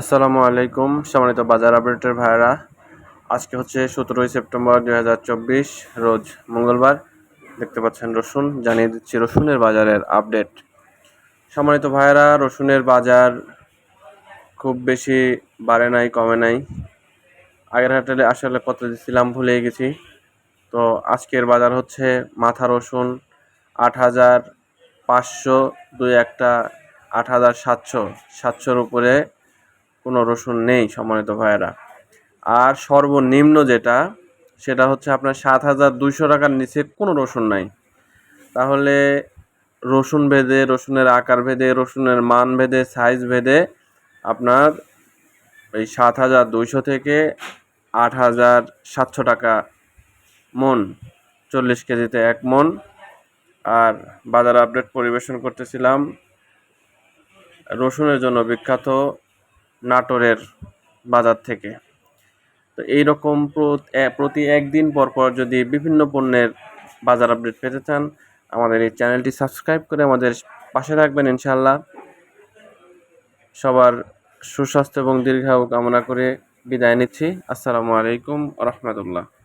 আসসালামু আলাইকুম, সম্মানিত বাজার আপডেটের ভাইরা আজকে হচ্ছে সতেরোই সেপ্টেম্বর দুই হাজার চব্বিশ, রোজ মঙ্গলবার। দেখতে পাচ্ছেন রসুন, জানিয়ে দিচ্ছি রসুনের বাজারের আপডেট সম্মানিত ভাইরা রসুনের বাজার খুব বেশি বাড়ে নাই, কমে নাই। আগের হাটে আসলে কত দিচ্ছিলাম ভুলে গেছি। তো আজকের বাজার হচ্ছে মাথা রসুন আট হাজার পাঁচশো, দুই একটা আট হাজার সাতশো। সাতশোর উপরে কোনো রসুন নেই সম্মানিত ভাইয়েরা। আর সর্বনিম্ন যেটা, সেটা হচ্ছে আপনার সাত হাজার দুইশো টাকার নিচে কোনো রসুন নাই। তাহলে রসুন ভেদে, রসুনের আকার ভেদে, রসুনের মান ভেদে সাইজ ভেদে আপনার এই সাত হাজার দুইশো থেকে আট হাজার সাতশো টাকা মন, চল্লিশ কেজিতে এক মন। আর বাজার আপডেট পরিবেশন করতেছিলাম। রসুনের জন্য বিখ্যাত নাটোরের বাজার থেকে। তো এইরকম প্রত- একদিন পর পর যদি বিভিন্ন পণ্যের বাজার আপডেট পেতে চান, আমাদের এই চ্যানেলটি সাবস্ক্রাইব করে আমাদের পাশে থাকবেন ইনশাল্লাহ সবার সুস্বাস্থ্য এবং দীর্ঘায়ু কামনা করে বিদায় নিচ্ছি। আসসালামু আলাইকুম রহমতুল্লাহ।